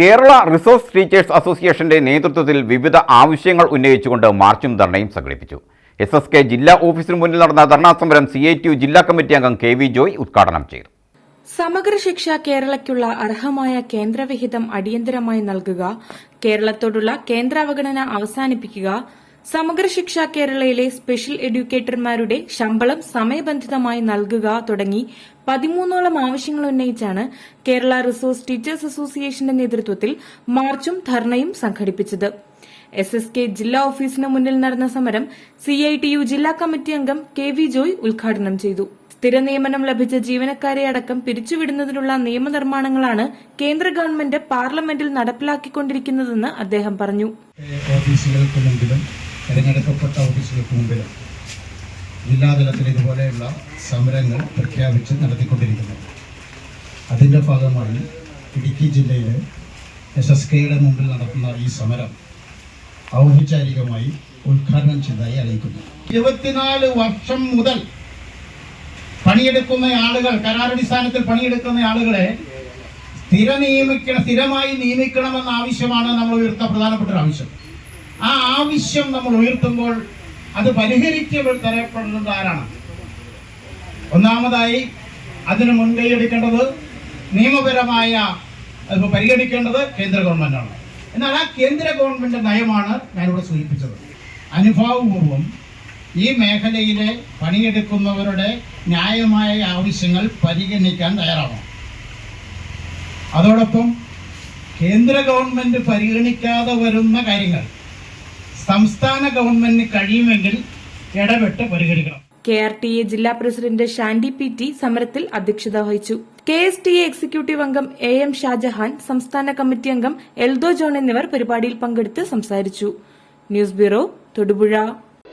Kerala resource teachers അസോസിയേഷന്റെ നേതൃത്വത്തിൽ വിവിധ ആവശ്യങ്ങൾ ഉന്നയിച്ചുകൊണ്ട് മാർച്ചും ധർണയും സംഘടിപ്പിച്ചു. എസ് എസ് കെ ജില്ലാ ഓഫീസിന് മുന്നിൽ നടന്ന ധർണാ സമരം സി ഐ ടി ജില്ലാ കമ്മിറ്റി അംഗം കെ വി ജോയ് ഉദ്ഘാടനം ചെയ്തു. സമഗ്ര ശിക്ഷ കേരളയ്ക്കുള്ള അർഹമായ കേന്ദ്രവിഹിതം അടിയന്തരമായി നൽകുക കേരളത്തോടുള്ള കേന്ദ്രാവഗണന അവസാനിപ്പിക്കുക സമഗ്ര ശിക്ഷ കേരളയിലെ സ്പെഷ്യൽ എഡ്യൂക്കേറ്റർമാരുടെ ശമ്പളം സമയബന്ധിതമായി നൽകുക തുടങ്ങി പതിമൂന്നോളം ആവശ്യങ്ങൾ ഉന്നയിച്ചാണ് കേരള റിസോഴ്സ് ടീച്ചേഴ്സ് അസോസിയേഷന്റെ നേതൃത്വത്തിൽ മാർച്ചും ധർണയും സംഘടിപ്പിച്ചത്. എസ് എസ് കെ ജില്ലാ ഓഫീസിന് മുന്നിൽ നടന്ന സമരം സി ഐ ടി യു ജില്ലാ കമ്മിറ്റി അംഗം കെ വി ജോയ് ഉദ്ഘാടനം ചെയ്തു. സ്ഥിര നിയമനം ലഭിച്ച ജീവനക്കാരെ അടക്കം പിരിച്ചുവിടുന്നതിനുള്ള നിയമനിർമ്മാണങ്ങളാണ് കേന്ദ്ര ഗവൺമെന്റ് പാർലമെന്റിൽ നടപ്പിലാക്കിക്കൊണ്ടിരിക്കുന്നതെന്ന് അദ്ദേഹം പറഞ്ഞു. തിരഞ്ഞെടുക്കപ്പെട്ട ഓഫീസുകൾക്ക് മുമ്പിൽ ജില്ലാതലത്തിൽ ഇതുപോലെയുള്ള സമരങ്ങൾ പ്രഖ്യാപിച്ച് നടത്തിക്കൊണ്ടിരിക്കുന്നു. അതിന്റെ ഭാഗമായി ഇടുക്കി ജില്ലയിലെ എസ് എസ് കെയുടെ മുമ്പിൽ നടത്തുന്ന ഈ സമരം ഔപചാരികമായി ഉദ്ഘാടനം ചെയ്തതായി അറിയിക്കുന്നു. ഇരുപത്തിനാല് വർഷം മുതൽ പണിയെടുക്കുന്ന ആളുകൾ കരാറടിസ്ഥാനത്തിൽ പണിയെടുക്കുന്ന ആളുകളെ സ്ഥിര നിയമിക്കണം സ്ഥിരമായി നിയമിക്കണമെന്ന ആവശ്യമാണ് നമ്മൾ ഉയർത്ത പ്രധാനപ്പെട്ട ഒരു ആവശ്യം. ആ ആവശ്യം നമ്മൾ ഉയർത്തുമ്പോൾ അത് പരിഹരിക്കപ്പെടേണ്ടത് ആരാണ് ഒന്നാമതായി അതിന് മുൻകൈ എടുക്കേണ്ടത് നിയമപരമായ അത് പരിഗണിക്കേണ്ടത് കേന്ദ്ര ഗവൺമെന്റാണ്. എന്നാൽ ആ കേന്ദ്ര ഗവൺമെന്റ് നയമാണ് ഞാനിവിടെ സൂചിപ്പിച്ചത്. അനുഭാവപൂർവം ഈ മേഖലയിലെ പണിയെടുക്കുന്നവരുടെ ന്യായമായ ആവശ്യങ്ങൾ പരിഗണിക്കാൻ തയ്യാറാവണം. അതോടൊപ്പം കേന്ദ്ര ഗവൺമെന്റ് പരിഗണിക്കാതെ വരുന്ന കാര്യങ്ങൾ സംസ്ഥാന ഗവൺമെന്റിന് കഴിയുമെങ്കിൽ ഇടപെട്ട് പരിഗണിക്കണം. കെ ആർ ടി എ ജില്ലാ പ്രസിഡന്റ് ഷാൻഡി പി ടി സമരത്തിൽ അധ്യക്ഷത വഹിച്ചു. K S T A executive അംഗം എ എം ഷാജഹാൻ സംസ്ഥാന കമ്മിറ്റി അംഗം എൽദോ ജോൺ എന്നിവർ പരിപാടിയിൽ പങ്കെടുത്ത് സംസാരിച്ചു. News bureau Thodupuzha.